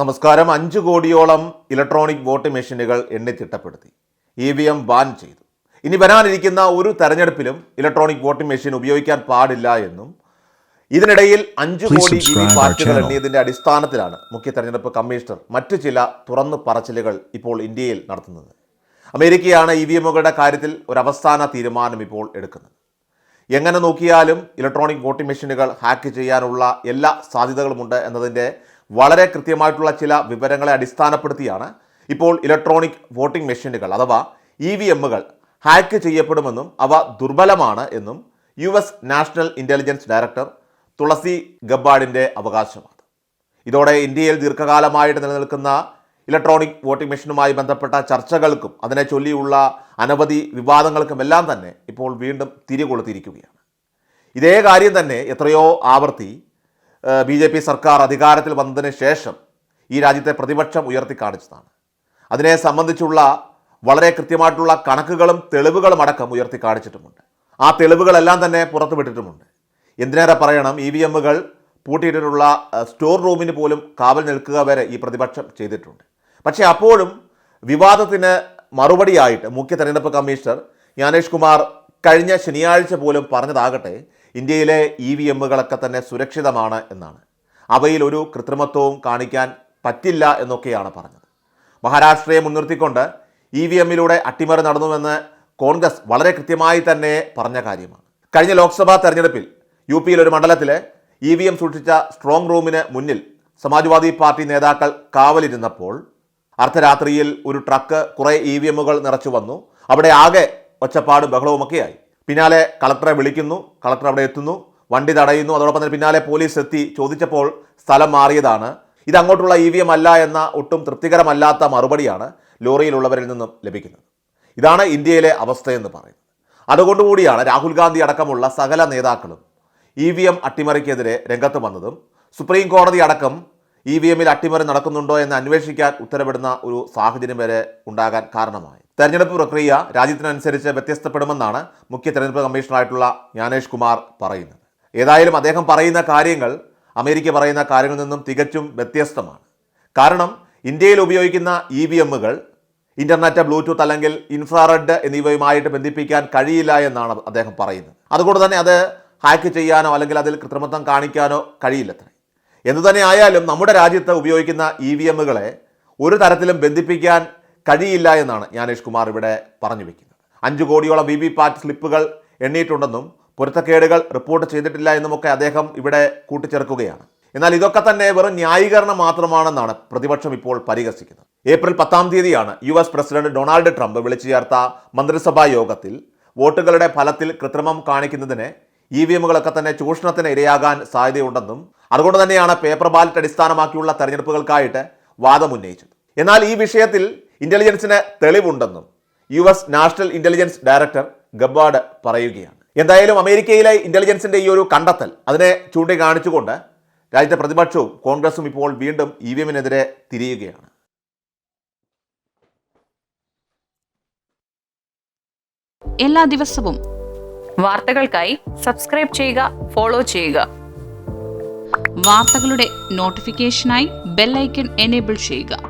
നമസ്കാരം. അഞ്ച് കോടിയോളം ഇലക്ട്രോണിക് വോട്ട് മെഷീനുകൾ എണ്ണിത്തിട്ടപ്പെടുത്തി ഇ വി എം ബാൻ ചെയ്തു. ഇനി വരാനിരിക്കുന്ന ഒരു തെരഞ്ഞെടുപ്പിലും ഇലക്ട്രോണിക് വോട്ടിംഗ് മെഷീൻ ഉപയോഗിക്കാൻ പാടില്ല എന്നും ഇതിനിടയിൽ അഞ്ചു കോടി കോടി വി subscribe പാർട്ടികൾ എണ്ണിയതിന്റെ അടിസ്ഥാനത്തിലാണ് മുഖ്യ തെരഞ്ഞെടുപ്പ് കമ്മീഷണർ മറ്റു ചില തുറന്നു പറച്ചിലുകൾ ഇപ്പോൾ ഇന്ത്യയിൽ നടത്തുന്നത്. അമേരിക്കയാണ് ഇ വി എമ്മുകളുടെ കാര്യത്തിൽ ഒരു അവസാന തീരുമാനം ഇപ്പോൾ എടുക്കുന്നത്. എങ്ങനെ നോക്കിയാലും ഇലക്ട്രോണിക് വോട്ടിംഗ് മെഷീനുകൾ ഹാക്ക് ചെയ്യാനുള്ള എല്ലാ സാധ്യതകളുമുണ്ട് എന്നതിന്റെ വളരെ കൃത്യമായിട്ടുള്ള ചില വിവരങ്ങളെ അടിസ്ഥാനപ്പെടുത്തിയാണ് ഇപ്പോൾ ഇലക്ട്രോണിക് വോട്ടിംഗ് മെഷീനുകൾ അഥവാ ഇ വി എമ്മുകൾ ഹാക്ക് ചെയ്യപ്പെടുമെന്നും അവ ദുർബലമാണ് എന്നും U S national intelligence director Tulsi ഗബ്ബാർഡിന്റെ അവകാശമാണ്. ഇതോടെ ഇന്ത്യയിൽ ദീർഘകാലമായിട്ട് നിലനിൽക്കുന്ന ഇലക്ട്രോണിക് വോട്ടിംഗ് മെഷീനുമായി ബന്ധപ്പെട്ട ചർച്ചകൾക്കും അതിനെ ചൊല്ലിയുള്ള അനവധി വിവാദങ്ങൾക്കും എല്ലാം തന്നെ ഇപ്പോൾ വീണ്ടും തിരികൊളുത്തിയിരിക്കുകയാണ്. ഇതേ കാര്യം തന്നെ എത്രയോ ആവർത്തി ബി ജെ പി സർക്കാർ അധികാരത്തിൽ വന്നതിന് ശേഷം ഈ രാജ്യത്തെ പ്രതിപക്ഷം ഉയർത്തി കാണിച്ചതാണ്. അതിനെ സംബന്ധിച്ചുള്ള വളരെ കൃത്യമായിട്ടുള്ള കണക്കുകളും തെളിവുകളും അടക്കം ഉയർത്തി കാണിച്ചിട്ടുമുണ്ട്. ആ തെളിവുകളെല്ലാം തന്നെ പുറത്തുവിട്ടിട്ടുമുണ്ട് എന്തിനേറെ പറയണം ഇ വി എമ്മുകൾ പൂട്ടിയിട്ടുള്ള സ്റ്റോർ റൂമിന് പോലും കാവൽ നിൽക്കുക വരെ ഈ പ്രതിപക്ഷം ചെയ്തിട്ടുണ്ട്. പക്ഷേ അപ്പോഴും വിവാദത്തിന് മറുപടിയായിട്ട് മുഖ്യ തെരഞ്ഞെടുപ്പ് കമ്മീഷണർ ജ്ഞാനേഷ് കുമാർ കഴിഞ്ഞ ശനിയാഴ്ച പോലും പറഞ്ഞതാകട്ടെ ഇന്ത്യയിലെ ഇ വി എമ്മുകളൊക്കെ തന്നെ സുരക്ഷിതമാണ് എന്നാണ്. അവയിൽ ഒരു കൃത്രിമത്വവും കാണിക്കാൻ പറ്റില്ല എന്നൊക്കെയാണ് പറഞ്ഞത്. മഹാരാഷ്ട്രയെ മുൻനിർത്തിക്കൊണ്ട് ഇ വി എമ്മിലൂടെ അട്ടിമറി നടന്നുവെന്ന് കോൺഗ്രസ് വളരെ കൃത്യമായി തന്നെ പറഞ്ഞ കാര്യമാണ്. കഴിഞ്ഞ ലോക്സഭാ തെരഞ്ഞെടുപ്പിൽ യു പിയിൽ ഒരു മണ്ഡലത്തിലെ ഇ വി എം സൂക്ഷിച്ച സ്ട്രോങ് റൂമിന് മുന്നിൽ സമാജ്വാദി പാർട്ടി നേതാക്കൾ കാവലിരുന്നപ്പോൾ അർദ്ധരാത്രിയിൽ ഒരു ട്രക്ക് കുറേ ഇ വി എമ്മുകൾ നിറച്ചു വന്നു. അവിടെ ആകെ ഒച്ചപ്പാടും ബഹളവുമൊക്കെയായി. പിന്നാലെ കളക്ടറെ വിളിക്കുന്നു കളക്ടർ അവിടെ എത്തുന്നു വണ്ടി തടയുന്നു അതോടൊപ്പം തന്നെ പിന്നാലെ പോലീസ് എത്തി. ചോദിച്ചപ്പോൾ സ്ഥലം മാറിയതാണ്. ഇത് അങ്ങോട്ടുള്ള ഇ വി എം അല്ല എന്ന ഒട്ടും തൃപ്തികരമല്ലാത്ത മറുപടിയാണ് ലോറിയിലുള്ളവരിൽ നിന്നും ലഭിക്കുന്നത്. ഇതാണ് ഇന്ത്യയിലെ അവസ്ഥയെന്ന് പറയുന്നത്. അതുകൊണ്ടുകൂടിയാണ് രാഹുൽ ഗാന്ധി അടക്കമുള്ള സകല നേതാക്കളും ഇ വി എം അട്ടിമറിക്കെതിരെ രംഗത്ത് വന്നതും സുപ്രീം കോടതി അടക്കം ഇ വി എമ്മിൽ അട്ടിമറി നടക്കുന്നുണ്ടോ എന്ന് അന്വേഷിക്കാൻ ഉത്തരവിടുന്ന ഒരു സാഹചര്യം വരെ ഉണ്ടാകാൻ കാരണമായി. തെരഞ്ഞെടുപ്പ് പ്രക്രിയ രാജ്യത്തിനനുസരിച്ച് വ്യത്യസ്തപ്പെടുമെന്നാണ് മുഖ്യ തെരഞ്ഞെടുപ്പ് കമ്മീഷണറായിട്ടുള്ള ജ്ഞാനേഷ് കുമാർ പറയുന്നത്. ഏതായാലും അദ്ദേഹം പറയുന്ന കാര്യങ്ങൾ അമേരിക്ക പറയുന്ന കാര്യങ്ങളിൽ നിന്നും തികച്ചും വ്യത്യസ്തമാണ്. കാരണം ഇന്ത്യയിൽ ഉപയോഗിക്കുന്ന ഇ വി എമ്മുകൾ ഇന്റർനെറ്റ് ബ്ലൂടൂത്ത് അല്ലെങ്കിൽ ഇൻഫ്രാറെഡ് എന്നിവയുമായിട്ട് ബന്ധിപ്പിക്കാൻ കഴിയില്ല എന്നാണ് അദ്ദേഹം പറയുന്നത്. അതുകൊണ്ട് തന്നെ അത് ഹാക്ക് ചെയ്യാനോ അല്ലെങ്കിൽ അതിൽ കൃത്രിമത്വം കാണിക്കാനോ കഴിയില്ലത്രേ എന്തു തന്നെ ആയാലും നമ്മുടെ രാജ്യത്ത് ഉപയോഗിക്കുന്ന ഇ വി എമ്മുകളെ ഒരു തരത്തിലും ബന്ധിപ്പിക്കാൻ കഴിയില്ല എന്നാണ് ജ്ഞാനേഷ് കുമാർ ഇവിടെ പറഞ്ഞു വെക്കുന്നത്. അഞ്ച് കോടിയോളം വി വി പാറ്റ് സ്ലിപ്പുകൾ എണ്ണിയിട്ടുണ്ടെന്നും പൊരുത്തക്കേടുകൾ റിപ്പോർട്ട് ചെയ്തിട്ടില്ല എന്നുമൊക്കെ അദ്ദേഹം ഇവിടെ കൂട്ടിച്ചേർക്കുകയാണ്. എന്നാൽ ഇതൊക്കെ തന്നെ വെറും ന്യായീകരണം മാത്രമാണെന്നാണ് പ്രതിപക്ഷം ഇപ്പോൾ പരിഹസിക്കുന്നത്. ഏപ്രിൽ പത്താം തീയതിയാണ് U S president Donald Trump വിളിച്ചു ചേർത്ത മന്ത്രിസഭാ യോഗത്തിൽ വോട്ടുകളുടെ ഫലത്തിൽ കൃത്രിമം കാണിക്കുന്നതിന് ഇ വി എമ്മുകളൊക്കെ തന്നെ ചൂഷണത്തിന് ഇരയാകാൻ സാധ്യതയുണ്ടെന്നും അതുകൊണ്ട് തന്നെയാണ് പേപ്പർ ബാലറ്റ് അടിസ്ഥാനമാക്കിയുള്ള തെരഞ്ഞെടുപ്പുകൾക്കായിട്ട് വാദമുന്നയിച്ചത് എന്നാൽ ഈ വിഷയത്തിൽ ഇന്റലിജൻസിന് തെളിവുണ്ടെന്നും U S national intelligence director Gabbard പറയുകയാണ്. എന്തായാലും അമേരിക്കയിലെ ഇന്റലിജൻസിന്റെ ഈ ഒരു കണ്ടെത്തൽ അതിനെ ചൂണ്ടിക്കാണിച്ചുകൊണ്ട് രാജ്യത്തെ പ്രതിപക്ഷവും കോൺഗ്രസും ഇപ്പോൾ വീണ്ടും ഇ വി എമ്മിനെതിരെ തിരിയുകയാണ്. എല്ലാ ദിവസവും വാർത്തകൾക്കായി സബ്സ്ക്രൈബ് ചെയ്യുക ഫോളോ ചെയ്യുക. വാർത്തകളുടെ നോട്ടിഫിക്കേഷനായി ബെല്ലൈക്കൺ എനേബിൾ ചെയ്യുക.